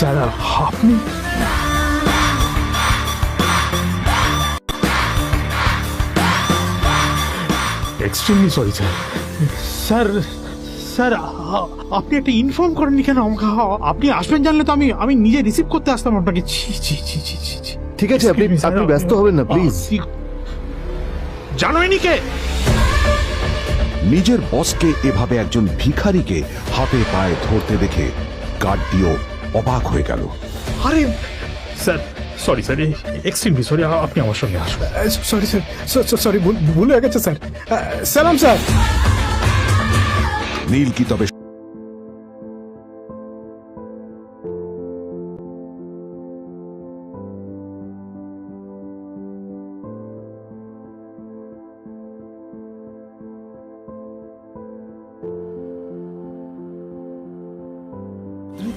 Sir আপনি extremely sorry sir sir sir আপনি একটা ইনফর্ম করেননি কেন? আমাকে আপনি আসবেন জানলে তো আমি আমি নিজে রিসিভ করতে আসতাম আপনাকে। ছি ছি ছি ছি ছি ঠিক আছে আপনি. আপনি ব্যস্ত হবেন না প্লিজ আ, কি- জানোইনি কে? নিজের বসকে এভাবে একজন ভিখারিকে হাতে পায়ে ধরতে দেখে গার্ডটিও অবাক হয়ে গেল। আরে sir sorry sir extremely sorry আপনি আমার সঙ্গে আসুন। সরি স্যার সরি ভুল হয়ে গেছে স্যার। সালাম স্যার। নীল কি তবে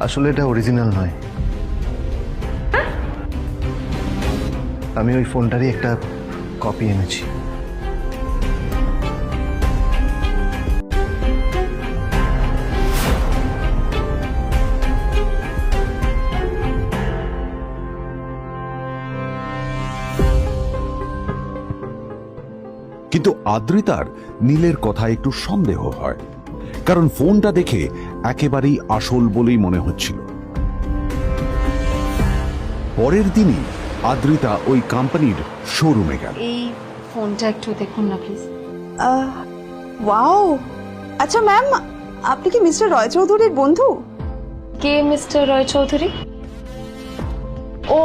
আসলে এটা অরিজিনাল নয়। আমি ওই ফোনটারই একটা কপি এনেছি। কিন্তু আদ্রিতার নীলের কথা একটু সন্দেহ হয়। কারণ ফোনটা দেখে একেবারেই আসল বলেই মনে হচ্ছিল। পরের দিনই আদ্রিতা ওই কোম্পানির শোরুমে গেল। এই ফোনটা একটু দেখুন না প্লিজ। ওয়াও! আচ্ছা ম্যাম আপনি কি মিস্টার রয় চৌধুরীর বন্ধু? কে মিস্টার রয় চৌধুরী? ও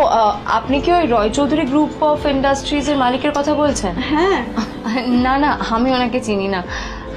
আপনি কি ওই Roy Chowdhury group of industries এর মালিকের কথা বলছেন? হ্যাঁ। না না আমি ওনাকে চিনি না।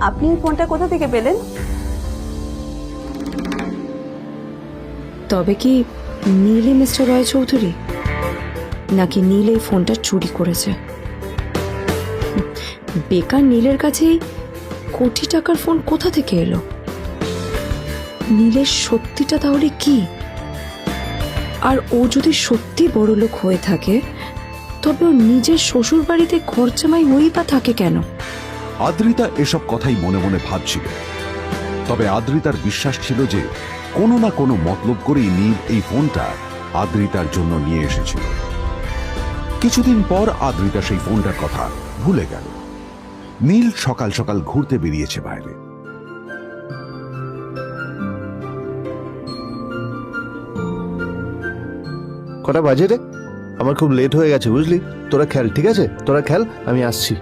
আপনি এই ফোনটা কোথা থেকে পেলেন? তবে কি নীলই মিস্টার রয় চৌধুরী? নাকি নীল এই ফোনটা চুরি করেছে? বেকার নীলের কাছেই কোটি টাকার ফোন কোথা থেকে এলো? নীলের সত্যিটা তাহলে কি? আর ও যদি সত্যি বড় লোক হয়ে থাকে, তবে ও নিজের শ্বশুর বাড়িতে খরচামাই হয়েই বা থাকে কেন? আদ্রিতা এসব কথাই মনে মনে ভাবছিল। তবে আদ্রিতার বিশ্বাস ছিল যে কোনো না কোনো মতলব করেই নীল এই ফোনটা আদ্রিতার জন্য নিয়ে এসেছিল। কিছুদিন পর আদ্রিতা সেই ফোনটার কথা ভুলে গেল। নীল সকাল সকাল ঘুরতে বেরিয়েছে বাইরে। কটা বাজে রে? আমার খুব লেট হয়ে গেছে, বুঝলি? তোরা খেল, ঠিক আছে? তোরা খেল, আমি আসছি।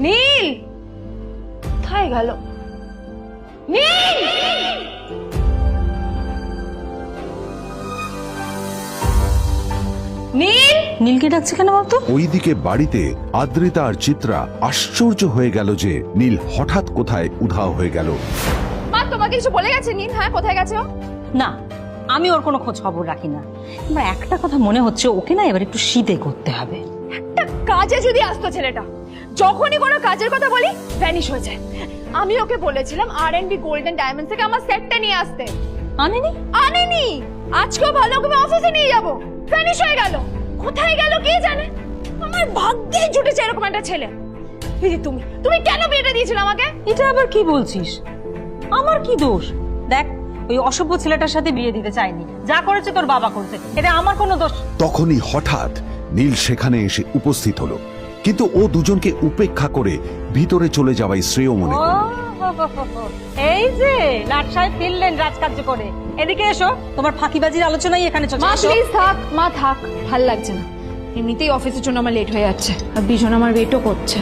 নীল! কোথায় গেল? নীল! নীল! নীলকে ডাকছে কেন বলতো? ওইদিকে বাড়িতে আদ্রিতা আর চিত্রা আশ্চর্য হয়ে গেল যে নীল হঠাৎ কোথায় উধাও হয়ে গেল। মা তোমাকে কিছু বলে গেছে? নীল হ্যাঁ কোথায় গেছে ও? না আমি ওর কোনো খোঁজ খবর রাখি না। আমার একটা কথা মনে হচ্ছে ওকে না এবার একটু শীতে করতে হবে। একটা কাজে যদি আসতো ছেলেটা যখনই কোনো কাজের কথা বলি ভ্যানিশ হয়ে যায়। আমি ওকে বলেছিলাম R and B golden diamond থেকে আমার সেটটা নিয়ে আসতে। আনেনি? আনেনি। আজকেও ভালো করে অফিসে নিয়ে যাব। ভ্যানিশ হয়ে গেল। কোথায় গেল কে জানে? আমার ভাগ্যে জুটেছে এরকম একটা ছেলে। দিদি তুমি তুমি কেন বিয়েটা দিয়েছিলে আমাকে? এটা আবার কি বলছিস? আমার কি দোষ? দেখ ওই অসভ্য ছেলেটার সাথে বিয়ে দিতে চাইনি। যা করেছে তোর বাবা করেছে। এটা আমার কোনো দোষ। তখনই হঠাৎ নীল সেখানে এসে উপস্থিত হলো। কিন্তু ও দুজনকে উপেক্ষা করে ভিতরে চলে যাওয়াই শ্রেয় মনে ও, এই যে লাট সাহেব ফিরলেন রাজকার্য করে। এদিকে এসো তোমার ফাঁকিবাজির আলোচনাই এখানে চলছে। মা। প্লিজ থাক মা থাক ভালো লাগছে না। এমনিতেই অফিসের জন্য আমার লেট হয়ে যাচ্ছে। আর বিজন আমার ওয়েটও করছে।